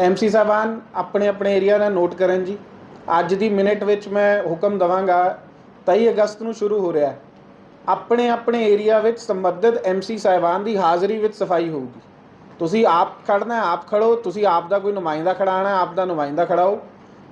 MC ਸਾਹਿਬਾਨ ਆਪਣੇ ਆਪਣੇ ਏਰੀਆ ਦਾ ਨੋਟ ਕਰਨ ਜੀ। ਅੱਜ ਦੀ ਮਿੰਟ ਵਿੱਚ ਮੈਂ ਹੁਕਮ ਦਵਾਂਗਾ 23 ਅਗਸਤ ਨੂੰ ਸ਼ੁਰੂ ਹੋ ਰਿਹਾ ਹੈ। ਆਪਣੇ ਆਪਣੇ ਏਰੀਆ ਵਿੱਚ ਸੰਬੰਧਿਤ ਐਮਸੀ ਸਾਹਿਬਾਨ ਦੀ ਹਾਜ਼ਰੀ ਵਿੱਚ ਸਫ਼ਾਈ ਹੋਊਗੀ। ਤੁਸੀਂ ਆਪ ਖੜਨਾ ਹੈ, ਆਪ ਖੜੋ। ਤੁਸੀਂ ਆਪ ਦਾ ਕੋਈ ਨੁਮਾਇੰਦਾ ਖੜਾਣਾ ਆਪ ਦਾ ਨੁਮਾਇੰਦਾ ਖੜਾਓ।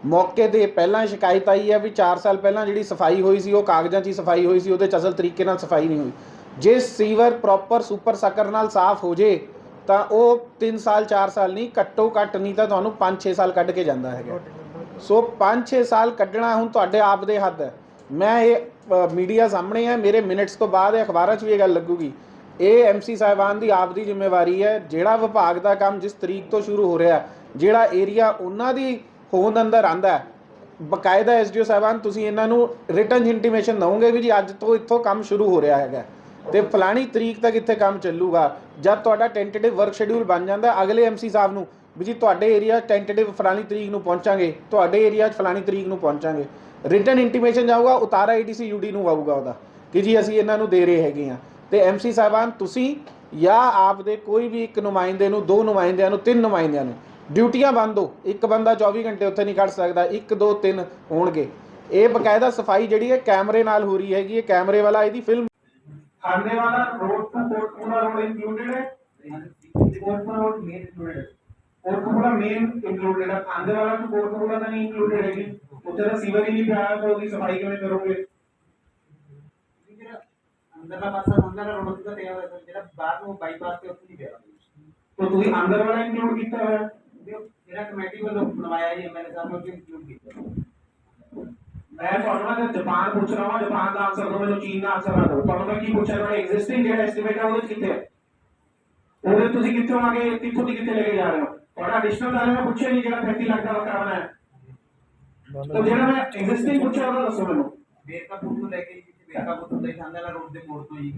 ਮੌਕੇ ਤੇ ਪਹਿਲਾਂ ਸ਼ਿਕਾਇਤ ਆਈ ਹੈ ਵੀ 4 ਸਾਲ ਪਹਿਲਾਂ ਜਿਹੜੀ ਸਫ਼ਾਈ ਹੋਈ ਸੀ, ਉਹ ਕਾਗਜ਼ਾਂ 'ਚ ਹੀ ਸਫ਼ਾਈ ਹੋਈ ਸੀ, ਉਹਦੇ 'ਚ ਅਸਲ ਤਰੀਕੇ ਨਾਲ ਸਫ਼ਾਈ ਨਹੀਂ ਹੋਈ। ਜੇ ਸੀਵਰ ਪ੍ਰੋਪਰ ਸੁਪਰ ਸਕਰ ਨਾਲ ਸਾਫ਼ ਹੋ ਜੇ ਤਾਂ ਉਹ 3 ਸਾਲ 4 ਸਾਲ ਨਹੀਂ, ਘੱਟੋ ਘੱਟ ਨਹੀਂ ਤਾਂ ਤੁਹਾਨੂੰ 5-6 ਸਾਲ ਕੱਢ ਕੇ ਜਾਂਦਾ ਹੈਗਾ। ਸੋ 5-6 ਸਾਲ ਕੱਢਣਾ ਹੁਣ ਤੁਹਾਡੇ ਆਪ ਦੇ ਹੱਦ ਹੈ। ਮੈਂ ਇਹ ਮੀਡੀਆ ਸਾਹਮਣੇ ਹੈ, ਮੇਰੇ ਮਿੰਟਸ ਤੋਂ ਬਾਅਦ ਇਹ ਅਖਬਾਰਾਂ 'ਚ ਵੀ ਇਹ ਗੱਲ ਲੱਗੂਗੀ। ਇਹ ਐਮਸੀ ਸਾਹਿਬਾਨ ਦੀ ਆਪ ਦੀ ਜ਼ਿੰਮੇਵਾਰੀ ਹੈ, ਜਿਹੜਾ ਵਿਭਾਗ ਦਾ ਕੰਮ ਜਿਸ ਤਰੀਕ ਤੋਂ ਸ਼ੁਰੂ ਹੋ ਰਿਹਾ, ਜਿਹੜਾ ਏਰੀਆ ਉਹਨਾਂ ਦੀ ਹੋਂਦ ਅੰਦਰ ਆਂਦਾ ਹੈ। ਬਕਾਇਦਾ ਐਸਡੀਓ ਸਾਹਿਬਾਨ, ਤੁਸੀਂ ਇਹਨਾਂ ਨੂੰ ਰਿਟਰਨ ਇੰਟੀਮੇਸ਼ਨ ਦਵੋਗੇ ਵੀ ਜੀ, ਅੱਜ ਤੋਂ ਇੱਥੋਂ ਕੰਮ ਸ਼ੁਰੂ ਹੋ ਰਿਹਾ ਹੈਗਾ। ਤੇ ਫਲਾਣੀ ਤਰੀਕ ਤੱਕ ਇੱਥੇ ਕੰਮ ਚੱਲੂਗਾ। ਜਦ ਤੁਹਾਡਾ ਟੈਂਟੇਟਿਵ ਵਰਕ ਸ਼ੈਡਿਊਲ ਬਣ ਜਾਂਦਾ ਹੈ, ਅਗਲੇ ਐਮਸੀ ਸਾਹਿਬ ਨੂੰ ਵੀ ਜੀ ਤੁਹਾਡੇ ਏਰੀਆ ਟੈਂਟੇਟਿਵ ਫਲਾਣੀ ਤਰੀਕ ਨੂੰ ਪਹੁੰਚਾਂਗੇ ਤੁਹਾਡੇ ਏਰੀਆ 'ਚ ਫਲਾਣੀ ਤਰੀਕ ਨੂੰ ਪਹੁੰਚਾਂਗੇ। ਰਿਟਨ ਇੰਟੀਮੇਸ਼ਨ ਜਾਊਗਾ ਉਤਾਰਾ ਏਡੀਸੀ ਯੂਡੀ ਨੂੰ ਆਊਗਾ ਉਹਦਾ ਕਿ ਜੀ ਅਸੀਂ ਇਹਨਾਂ ਨੂੰ ਦੇ ਰਹੇ ਹੈਗੇ ਆ ਤੇ ਐਮਸੀ ਸਾਹਿਬਾਨ ਤੁਸੀਂ ਜਾਂ ਆਪ ਦੇ ਕੋਈ ਵੀ ਇੱਕ ਨੁਮਾਇੰਦੇ ਨੂੰ ਦੋ ਨੁਮਾਇੰਦਿਆਂ ਨੂੰ ਤਿੰਨ ਨੁਮਾਇੰਦਿਆਂ ਨੂੰ ਡਿਊਟੀਆਂ ਬੰਦ ਹੋ ਇੱਕ ਬੰਦਾ 24 ਘੰਟੇ ਉੱਥੇ ਨਹੀਂ ਕੱਢ ਸਕਦਾ ਇੱਕ ਦੋ ਤਿੰਨ ਹੋਣਗੇ। ਇਹ ਬਕਾਇਦਾ ਸਫ਼ਾਈ ਜਿਹੜੀ ਹੈ ਕੈਮਰੇ ਨਾਲ ਹੋ ਰਹੀ ਹੈਗੀ ਇਹ ਕੈਮਰੇ ਵਾਲਾ ਇਹਦੀ film Khandewala road to Kotkula road included it? Kotkula road main included. Kotkapura main included ਹੈ। ਖਾਂਦੇਵਾਲਾ ਨੂੰ ਕੋਟਕਪੂਰਾ ਦਾ ਨਹੀਂ ਇੰਕਲੂਡਡ ਹੈ ਜੀ ਉੱਥੇ ਤਾਂ ਸੀਵਰ ਹੀ ਨਹੀਂ ਪਿਆ, ਤਾਂ ਉਹਦੀ ਸਫ਼ਾਈ ਕਿਵੇਂ ਕਰੋਗੇ? ਅੰਦਰਲਾ ਪਾਸਾ ਅੰਦਰਲਾ ਰੋਡ ਉੱਤੇ ਪਿਆ ਹੋਇਆ ਸਰ ਜਿਹੜਾ ਬਾਹਰ ਨੂੰ ਬਾਈਪਾਸ ਤੇ ਉੱਥੇ ਨਹੀਂ ਪਿਆ ਤਾਂ ਤੁਸੀਂ ਅੰਦਰ ਵਾਲਾ ਇੰਕਲੂਡ ਕੀਤਾ ਹੋਇਆ। ਜਿਹੜਾ ਕਮੇਟੀ ਵੱਲੋਂ ਬਣਵਾਇਆ ਜੀ ਐਮਐਲਏ ਸਾਹਿਬ ਨੇ ਇੰਕਲੂਡ ਕੀਤਾ। ਮੈਂ ਤੁਹਾਨੂੰ ਨਾ ਜਾਪਾਨ ਪੁੱਛ ਰਿਹਾ ਹਾਂ ਜਾਪਾਨ ਦਾ ਆਨਸਰ ਦੋ ਮੈਨੂੰ ਚੀਨ ਦਾ ਆਨਸਰ ਨਾ ਦਿਓ। ਤੁਹਾਨੂੰ ਮੈਂ ਕੀ ਪੁੱਛਿਆ? ਤੁਹਾਡਾ ਐਗਜ਼ਿਸਟਿੰਗ ਜਿਹੜਾ ਐਸਟੀਮੇਟ ਹੈ ਉਹਦੇ ਕਿੱਥੇ ਹੈ? ਉਹਦੇ ਤੁਸੀਂ ਕਿੱਥੋਂ ਆ ਗਏ ਕਿੱਥੋਂ ਦੀ ਕਿੱਥੇ ਲੈ ਕੇ ਜਾ ਰਹੇ ਹੋ? ਤੁਹਾਡਾ ਐਡੀਸ਼ਨਲ ਦਾ ਮੈਂ ਪੁੱਛਿਆ ਨਹੀਂ ਜਿਹੜਾ 35 ਲੱਖ ਦਾ ਕਰਾਉਣਾ ਹੈ। ਤਾਂ ਜਿਹੜਾ ਮੈਂ ਐਗਜ਼ਿਸਟਿੰਗ ਪੁੱਛਿਆ ਉਹਦਾ ਦੱਸੋ ਮੈਨੂੰ। ਬੇਰਕਾ ਪੁੱਤ ਤੋਂ ਲੈ ਕੇ ਜੀ ਬੇਰਕਾ ਪੁੱਤ ਤੋਂ ਲੈ ਕੇ ਅੰਦਰਲਾ ਰੋਡ ਦੇ ਮੋੜ ਤੋਂ ਜੀ।